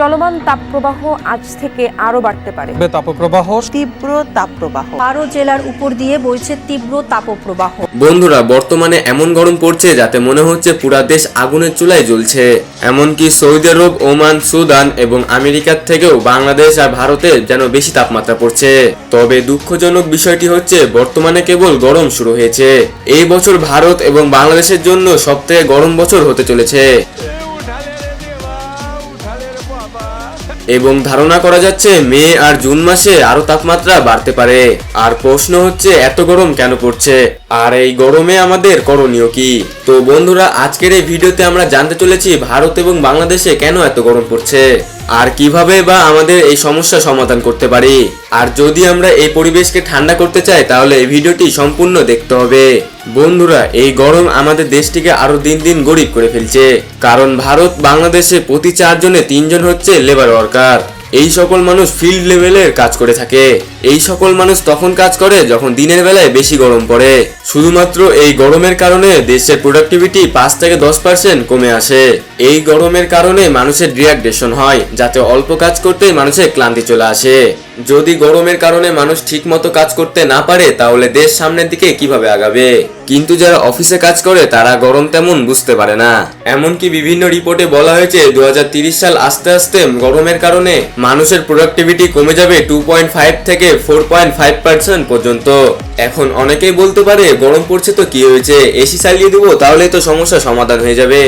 চলমান তাপপ্রবাহ আজ থেকে আরও বাড়তে পারে। তাপপ্রবাহ। তীব্র তাপপ্রবাহ। বারো জেলার উপর দিয়ে বইছে তীব্র তাপপ্রবাহ। বন্ধুরা বর্তমানে এমন গরম পড়ছে যাতে মনে হচ্ছে পুরা দেশ আগুনের চুলায় জ্বলছে। এমনকি সৌদি আরব ওমান সুদান এবং আমেরিকার থেকেও বাংলাদেশ আর ভারতে যেন বেশি তাপমাত্রা পড়ছে। তবে দুঃখজনক বিষয়টি হচ্ছে বর্তমানে কেবল গরম শুরু হয়েছে। এই বছর ভারত এবং বাংলাদেশের জন্য সবথেকে গরম বছর হতে চলেছে। এবং ধারণা করা যাচ্ছে মে আর জুন মাসে আরও তাপমাত্রা বাড়তে পারে। আর প্রশ্ন হচ্ছে, এত গরম কেন পড়ছে? আর এই গরমে আমাদের করণীয় কি? তো বন্ধুরা, আজকের এই ভিডিওতে আমরা জানতে চলেছি ভারত এবং বাংলাদেশে কেন এত গরম পড়ছে? আর কীভাবে বা আমাদের এই সমস্যা সমাধান করতে পারি? আর যদি আমরা এই পরিবেশকে ঠান্ডা করতে চাই, তাহলে এই ভিডিওটি সম্পূর্ণ দেখতে হবে। বন্ধুরা, এই গরম আমাদের দেশটিকে আরও দিন দিন গরিব করে ফেলছে। কারণ ভারত, বাংলাদেশে প্রতি চারজনে তিনজন হচ্ছে লেবার ওয়ার্কার এই সকল মানুষ ফিল্ড লেভেলের কাজ করে থাকে। এই সকল মানুষ তখন কাজ করে যখন দিনের বেলায় বেশি গরম পড়ে। শুধুমাত্র এই গরমের কারণে দেশের প্রোডাক্টিভিটি পাঁচ থেকে দশ পার্সেন্ট কমে আসে। এই গরমের কারণে মানুষের ডিহাইড্রেশন হয়, যাতে অল্প কাজ করতে মানুষের ক্লান্তি চলে আসে। যদি গরমের কারণে মানুষ ঠিক মতো কাজ করতে না পারে, তাহলে দেশ সামনের দিকে কীভাবে আগাবে? কিন্তু যারা অফিসে কাজ করে, তারা গরম তেমন বুঝতে পারে না। এমনকি বিভিন্ন রিপোর্টে বলা হয়েছে দু সাল আস্তে আস্তে গরমের কারণে মানুষের প্রোডাক্টিভিটি কমে যাবে টু পয়েন্ট ফাইভ থেকে ফোর পয়েন্ট ফাইভ পার্সেন্ট পর্যন্ত। এখন অনেকেই বলতে পারে, গরম পড়ছে তো কি হয়েছে? এসি চালিয়ে দেবো, তাহলেই তো সমস্যা সমাধান হয়ে যাবে।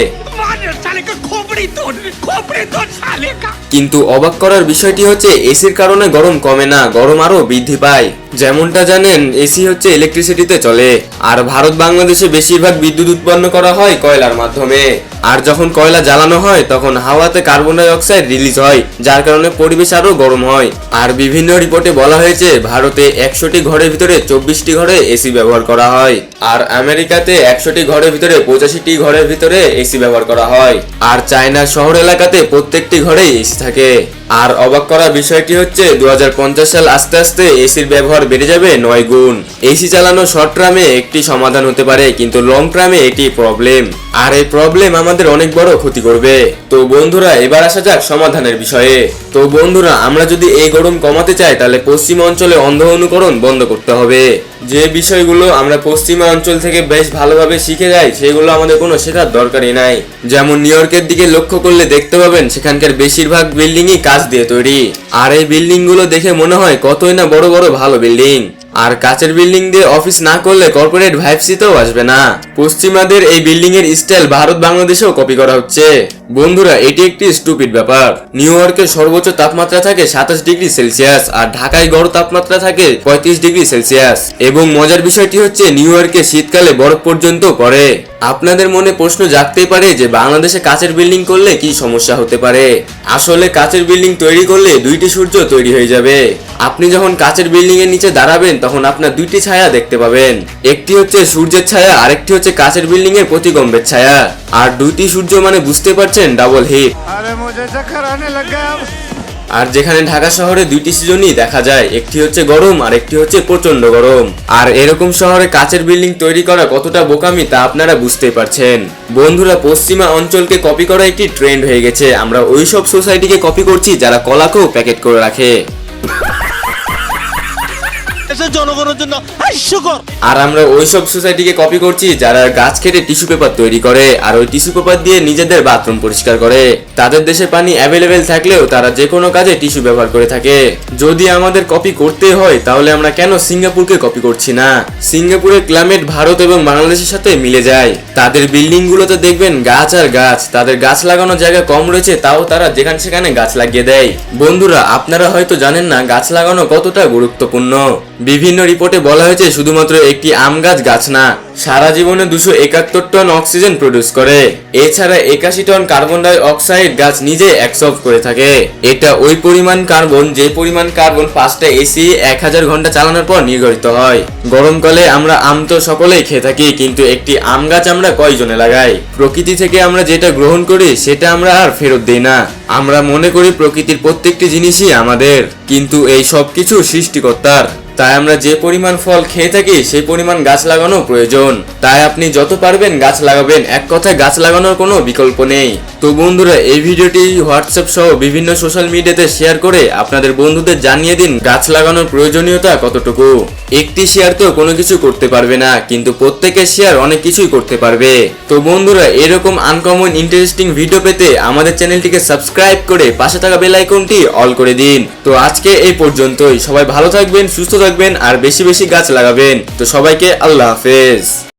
কিন্তু অবাক করার বিষয়টি হচ্ছে এসির কারণে গরম কমে না গরম আরও বৃদ্ধি পায়। যেমনটা জানেন, এসি হচ্ছে ইলেকট্রিসিটিতে চলে। আর ভারত বাংলাদেশে বেশিরভাগ বিদ্যুৎ উৎপন্ন করা হয় কয়লার মাধ্যমে। আর যখন কয়লা জ্বালানো হয়, তখন হাওয়াতে কার্বন ডাই অক্সাইড রিলিজ হয়, যার কারণে পরিবেশ আরও গরম হয়। আর বিভিন্ন রিপোর্টে বলা হয়েছে, ভারতে একশোটি ঘরের ভিতরে চব্বিশটি ঘরে এসি ব্যবহার করা হয়। আর আমেরিকাতে একশোটি ঘরের ভিতরে পঁচাশিটি ঘরের ভিতরে এসি ব্যবহার করা হয়। আর চায়নার শহর এলাকাতে প্রত্যেকটি ঘরেই এসি থাকে। আর অবাক করা বিষয়টি হচ্ছে দু হাজার পঞ্চাশ সাল আস্তে আস্তে এসির ব্যবহার বেড়ে যাবে নয় গুণ। এসি চালানো শর্ট টার্মে একটি সমাধান হতে পারে, কিন্তু লং টার্মে এটি প্রবলেম আর এই প্রবলেম আমাদের অনেক বড় ক্ষতি করবে। তো বন্ধুরা, এবার আসা যাক সমাধানের বিষয়ে। তো বন্ধুরা, আমরা যদি এই গরম কমাতে চাই, তাহলে পশ্চিম অঞ্চলে অন্ধ অনুকরণ বন্ধ করতে হবে। যে বিষয়গুলো আমরা পশ্চিমা অঞ্চল থেকে বেশ ভালোভাবে শিখে যাই, সেগুলো আমাদের কোনো শেখার দরকারই নাই। যেমন নিউ ইয়র্কের দিকে লক্ষ্য করলে দেখতে পাবেন, সেখানকার বেশিরভাগ বিল্ডিংই কাঁচ দিয়ে তৈরি। আর এই বিল্ডিংগুলো দেখে মনে হয় কতই না বড় বড় ভালো বিল্ডিং। আর কাচের বিল্ডিং দিয়ে অফিস না করলে কর্পোরেট ভাইবসিতেও আসবে না। পশ্চিমাদের এই বিল্ডিং এর স্টাইল ভারত বাংলাদেশেও কপি করা হচ্ছে। বন্ধুরা, এটি একটি স্টুপিড ব্যাপার। নিউ ইয়র্কের সর্বোচ্চ তাপমাত্রা থাকে সাতাশ ডিগ্রি সেলসিয়াস আর ঢাকায় গড় তাপমাত্রা থাকে পঁয়ত্রিশ ডিগ্রি সেলসিয়াস। এবং মজার বিষয়টি হচ্ছে নিউ ইয়র্কে শীতকালে বরফ পর্যন্ত পড়ে। আপনাদের মনে প্রশ্ন জাগতেই পারে যে, বাংলাদেশে কাচের বিল্ডিং করলে কি সমস্যা হতে পারে? আসলে কাচের বিল্ডিং তৈরি করলে দুইটি সূর্য তৈরি হয়ে যাবে। আপনি যখন কাচের বিল্ডিং এর নিচে দাঁড়াবেন, তখন আপনার দুইটি ছায়া দেখতে পাবেন। একটি হচ্ছে সূর্যের ছায়া, আরেকটি হচ্ছে কাচের বিল্ডিং এর প্রতিগম্বের ছায়া। আর দুইটি সূর্য মানে বুঝতে পারছেন ডাবল হিট আর যেখানে ঢাকা শহরে দুইটি সিজনই দেখা যায় একটি হচ্ছে গরম আর একটি হচ্ছে প্রচণ্ড গরম। আর এরকম শহরে কাচের বিল্ডিং তৈরি করা কতটা বোকামি তা আপনারা বুঝতে পারছেন। বন্ধুরা পশ্চিমা অঞ্চলকে কপি করা একটি ট্রেন্ড হয়ে গেছে। আমরা ওইসব সোসাইটিকে কপি করছি যারা কলাকেও প্যাকেট করে রাখে। দেশের জনগণের জন্য হাস্যকর আর আমরা ওইসব সোসাইটিকে কপি করছি যারা গাছ কেটে টিস্যু পেপার তৈরি করে আর ওই টিস্যু পেপার দিয়ে নিজেদের বাথরুম পরিষ্কার করে। তাদের দেশে পানি অ্যাভেলেবেল থাকলেও তারা যে কোনো কাজে টিস্যু ব্যবহার করে থাকে। যদি আমাদের কপি করতে হয়, তাহলে আমরা কেন সিঙ্গাপুরকে কপি করছি না? সিঙ্গাপুরের ক্লাইমেট ভারত এবং বাংলাদেশের সাথে মিলে যায়। তাদের বিল্ডিং গুলোতে দেখবেন গাছ আর গাছ। তাদের গাছ লাগানোর জায়গা কম রয়েছে, তাও তারা যেখানে সেখানে গাছ লাগিয়ে দেয়। বন্ধুরা, আপনারা হয়তো জানেন না, গাছ লাগানো কতটা গুরুত্বপূর্ণ। বিভিন্ন রিপোর্টে বলা হয়েছে, শুধুমাত্র একটি আম গাছ গাছ না, সারা জীবনে দুশো একাত্তর টন অক্সিজেন প্রডিউস করে। এছাড়া একাশি টন কার্বন ডাই অক্সাইড গাছ নিজে অ্যাবসর্ব করে থাকে। এটা ওই পরিমাণ কার্বন, যে পরিমাণ কার্বন পাঁচটা এসি এক হাজার ঘণ্টা চালানোর পর নির্গরিত হয়। গরমকালে আমরা আম তো সকলেই খেয়ে থাকি, কিন্তু একটি আম গাছ আমরা কয়জনে লাগাই? প্রকৃতি থেকে আমরা যেটা গ্রহণ করি, সেটা আমরা আর ফেরত দিই না। আমরা মনে করি প্রকৃতির প্রত্যেকটি জিনিসই আমাদের, কিন্তু এই সব কিছু সৃষ্টিকর্তার। তাই আমরা যে পরিমাণ ফল খেয়ে থাকি, সেই পরিমাণ গাছ লাগানো প্রয়োজন। তাই আপনি যত পারবেন গাছ লাগাবেন, এক কথায় গাছ লাগানোর কোনো বিকল্প নেই। তো বন্ধুরা, এই ভিডিওটি হোয়াটসঅ্যাপ সহ বিভিন্ন সোশ্যাল মিডিয়াতে শেয়ার করে আপনাদের বন্ধুদের জানিয়ে দিন গাছ লাগানোর প্রয়োজনীয়তা কতটুকু। একটি শেয়ার তো কোনো কিছু করতে পারবে না, কিন্তু প্রত্যেকের শেয়ার অনেক কিছুই করতে পারবে। তো বন্ধুরা, এরকম আনকমন ইন্টারেস্টিং ভিডিও পেতে আমাদের চ্যানেলটিকে সাবস্ক্রাইব করে পাশে থাকা বেল আইকনটি অল করে দিন। তো আজকে এই পর্যন্তই। সবাই ভালো থাকবেন, সুস্থ থাকবেন আর বেশি বেশি গাছ লাগাবেন। তো সবাইকে আল্লাহ হাফেজ।